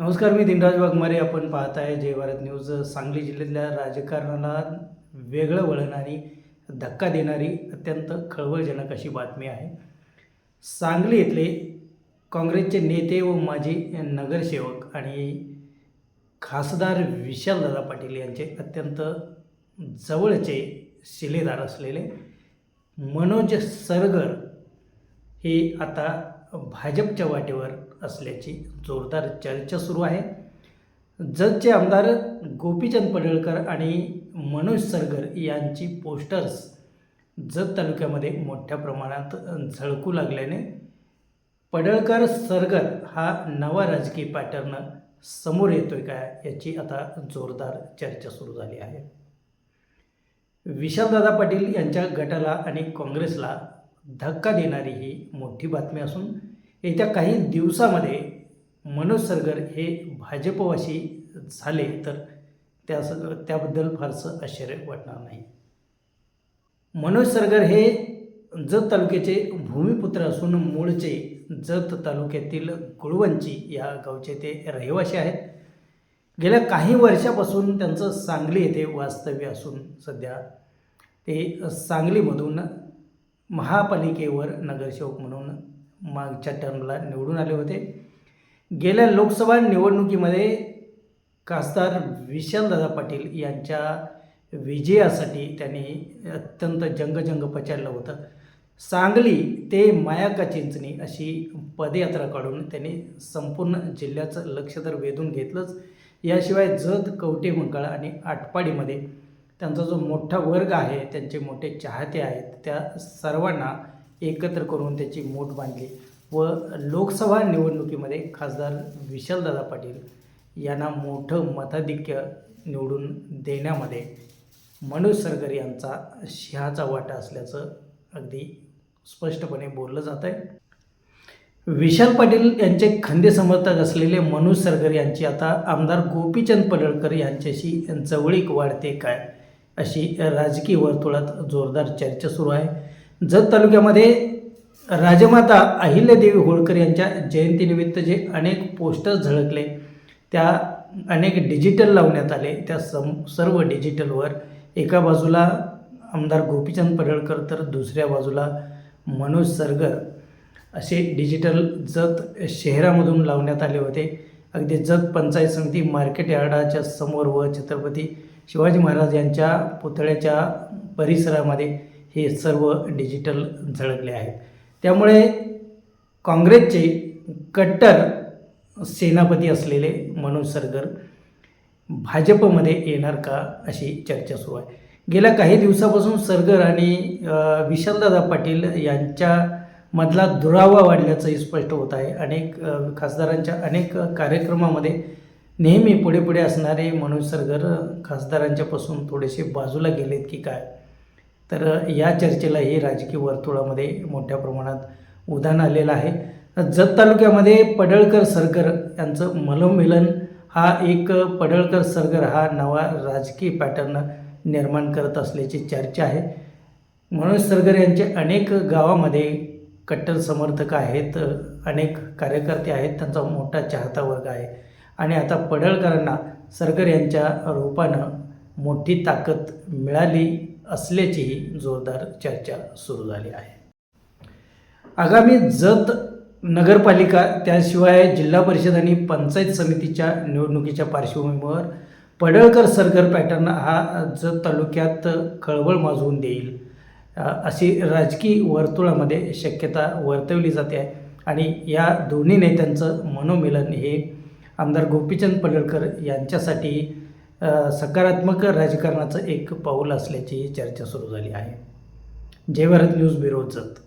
नमस्कार मी दिनराज वाघमारे. आपण पाहत आहे जय भारत न्यूज. सांगली जिल्ह्यातल्या राजकारणाला वेगळं वळण आणि धक्का देणारी अत्यंत खळबळजनक अशी बातमी आहे. सांगली येथले काँग्रेसचे नेते व माजी नगरसेवक आणि खासदार विशालदादा पाटील यांचे अत्यंत जवळचे शिलेदार असलेले मनोज सरगर हे आता भाजपच्या वाटेवर असल्याची जोरदार चर्चा सुरू आहे. जतचे आमदार गोपीचंद पडळकर आणि मनोज सरगर यांची पोस्टर्स जत तालुक्यामध्ये मोठ्या प्रमाणात झळकू लागल्याने पडळकर सरगर हा नवा राजकीय पॅटर्न समोर येतोय का याची आता जोरदार चर्चा सुरू झाली आहे. विशालदादा पाटील यांच्या गटाला आणि काँग्रेसला धक्का देणारी ही मोठी बातमी असून येत्या काही दिवसामध्ये मनोज सरगर हे भाजपवाशी झाले तर त्या त्याबद्दल फारसं आश्चर्य वाटणार नाही. मनोज सरगर हे जत तालुक्याचे भूमिपुत्र असून मूळचे जत तालुक्यातील गुळवंची या गावचे ते रहिवासी आहेत. गेल्या काही वर्षापासून त्यांचं सांगली येथे वास्तव्य असून सध्या ते सांगलीमधून महापालिकेवर नगरसेवक म्हणून मागच्या टर्मला निवडून आले होते. गेल्या लोकसभा निवडणुकीमध्ये खासदार विशालदादा पाटील यांच्या विजयासाठी त्यांनी अत्यंत जंगजंग पचारलं होतं. सांगली ते मायाका चिंचणी अशी पदयात्रा काढून त्यांनी संपूर्ण जिल्ह्याचं लक्ष तर वेधून घेतलंच. याशिवाय जत कवटे मंकाळ आणि आटपाडीमध्ये त्यांचा जो मोठा वर्ग आहे त्यांचे मोठे चाहते आहेत त्या सर्वांना एकत्र करून त्याची मोठ बांधली. व लोकसभा निवडणुकीमध्ये खासदार विशालदादा पाटील यांना मोठं मताधिक्य निवडून देण्यामध्ये मनोज सरगर यांचा शिहाचा वाटा असल्याचं अगदी स्पष्टपणे बोललं जात आहे. विशाल पाटील यांचे खंदे समर्थक असलेले मनोज सरगर यांची आता आमदार गोपीचंद पडळकर यांच्याशी जवळीक वाढते काय? अशी राजकीय वर्तुळात जोरदार चर्चा सुरू आहे. जत तालुक्यामध्ये राजमाता अहिल्यादेवी होळकर यांच्या जयंतीनिमित्त जे अनेक पोस्टर्स झळकले त्या अनेक डिजिटल लावण्यात आले. त्या सम सर्व डिजिटलवर एका बाजूला आमदार गोपीचंद पडळकर तर दुसऱ्या बाजूला मनोज सरगर असे डिजिटल जत शहरामधून लावण्यात आले होते. अगदी जत पंचायत समिती मार्केट यार्डाच्या समोर व छत्रपती शिवाजी महाराज यांच्या पुतळ्याच्या परिसरामध्ये हे सर्व डिजिटल झळकले आहेत. त्यामुळे काँग्रेसचे कट्टर सेनापती असलेले मनोज सरगर भाजपमध्ये येणार का अशी चर्चा सुरू आहे. गेल्या काही दिवसापासून सरगर आणि विशालदादा पाटील यांच्यामधला दुरावा वाढल्याचंही स्पष्ट होत आहे. अनेक खासदारांच्या अनेक कार्यक्रमामध्ये नेहमी पुढे पुढे असणारे मनोज सरगर खासदारांच्यापासून थोडेसे बाजूला गेलेत की काय? तर या चर्चेला हे राजकीय वर्तुळामध्ये मोठ्या प्रमाणात उधाण आलेलं आहे. जत तालुक्यामध्ये पडळकर सरगर यांचं मलमिलन हा एक पडळकर सरगर हा नवा राजकीय पॅटर्न निर्माण करत असल्याची चर्चा आहे. मनोज सरगर यांचे अनेक गावामध्ये कट्टर समर्थक आहेत अनेक कार्यकर्ते आहेत त्यांचा मोठा चाहता वर्ग आहे. आणि आता पडळकरांना सरगर यांच्या रूपानं मोठी ताकद मिळाली असल्याचीही जोरदार चर्चा सुरू झाली आहे. आगामी जत नगरपालिका त्याशिवाय जिल्हा परिषद आणि पंचायत समितीच्या निवडणुकीच्या पार्श्वभूमीवर पडळकर सरगर पॅटर्न हा जत तालुक्यात खळबळ माजवून देईल अशी राजकीय वर्तुळामध्ये शक्यता वर्तवली जाते आहे आणि या दोन्ही नेत्यांचं मनोमिलन हे आमदार गोपीचंद पडळकर यांच्यासाठी सकारात्मक राजकारणाचं एक पाऊल असल्याची चर्चा सुरू झाली आहे. Jaibharat news bureau Jath.